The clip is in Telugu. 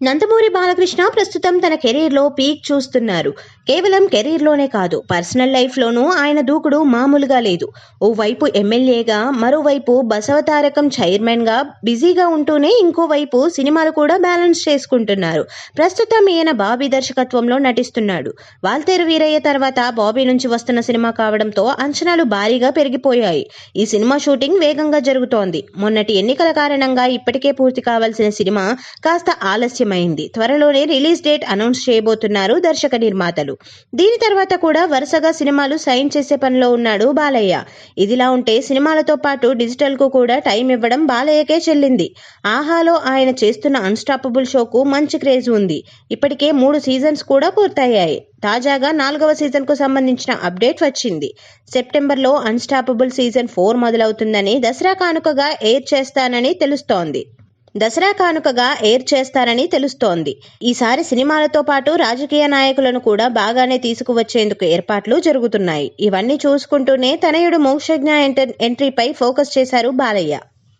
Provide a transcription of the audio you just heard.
నందమూరి బాలకృష్ణ ప్రస్తుతం తన కెరీర్లో పీక్ చూస్తున్నారు. కేవలం కెరీర్లోనే కాదు పర్సనల్ లైఫ్లోనూ ఆయన దూకుడు మామూలుగా లేదు. ఓవైపు ఎమ్మెల్యేగా మరోవైపు బసవతారకం చైర్మన్గా బిజీగా ఉంటూనే ఇంకోవైపు సినిమాలు కూడా బ్యాలెన్స్ చేసుకుంటున్నారు. ప్రస్తుతం ఈయన బాబీ దర్శకత్వంలో నటిస్తున్నాడు. వాల్తేరు వీరయ్య తర్వాత బాబీ నుంచి వస్తున్న సినిమా కావడంతో అంచనాలు భారీగా పెరిగిపోయాయి. ఈ సినిమా షూటింగ్ వేగంగా జరుగుతోంది. మొన్నటి ఎన్నికల కారణంగా ఇప్పటికే పూర్తి కావాల్సిన సినిమా కాస్త ఆలస్యమైంది. త్వరలోనే రిలీజ్ డేట్ అనౌన్స్ చేయబోతున్నారు దర్శక నిర్మాతలు. దీని తర్వాత కూడా వరుసగా సినిమాలు సైన్ చేసే పనిలో ఉన్నాడు బాలయ్య. ఇదిలా ఉంటే సినిమాలతో పాటు డిజిటల్కు కూడా టైం ఇవ్వడం బాలయ్యకే చెల్లింది. ఆహాలో ఆయన చేస్తున్న అన్స్టాపబుల్ షోకు మంచి క్రేజ్ ఉంది. ఇప్పటికే మూడు సీజన్స్ కూడా పూర్తయ్యాయి. తాజాగా నాలుగవ సీజన్కు సంబంధించిన అప్డేట్ వచ్చింది. సెప్టెంబర్లో అన్స్టాపబుల్ సీజన్ ఫోర్ మొదలవుతుందని దసరా కానుకగా ఎయిర్ చేస్తానని తెలుస్తోంది. దసరా కానుకగా ఎయిర్ చేస్తారని తెలుస్తోంది. ఈసారి సినిమాలతో పాటు రాజకీయ నాయకులను కూడా బాగానే తీసుకువచ్చేందుకు ఏర్పాట్లు జరుగుతున్నాయి. ఇవన్నీ చూసుకుంటూనే తనయుడు మోక్షజ్ఞ ఎంటర్ ఎంట్రీపై ఫోకస్ చేశారు బాలయ్య.